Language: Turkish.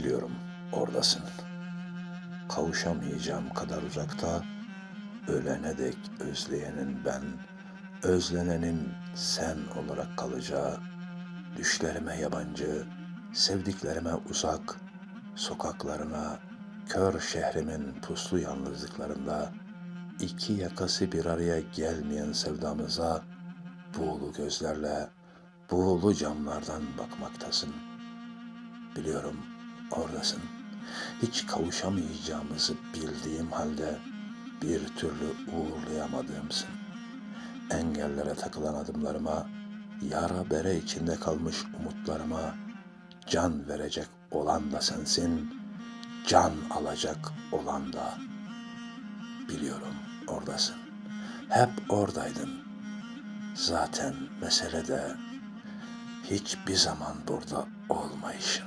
Biliyorum oradasın. Kavuşamayacağım kadar uzakta, ölene dek özleyenin ben, özlenenin sen olarak kalacağı, düşlerime yabancı, sevdiklerime uzak, sokaklarına, kör şehrimin puslu yalnızlıklarında, iki yakası bir araya gelmeyen sevdamıza, buğulu gözlerle, buğulu camlardan bakmaktasın. Biliyorum oradasın. Hiç kavuşamayacağımızı bildiğim halde bir türlü uğurlayamadığımsın. Engellere takılan adımlarıma, yara bere içinde kalmış umutlarıma can verecek olan da sensin, can alacak olan da. Biliyorum oradasın. Hep oradaydın. Zaten mesele de hiçbir zaman burada olmayışın.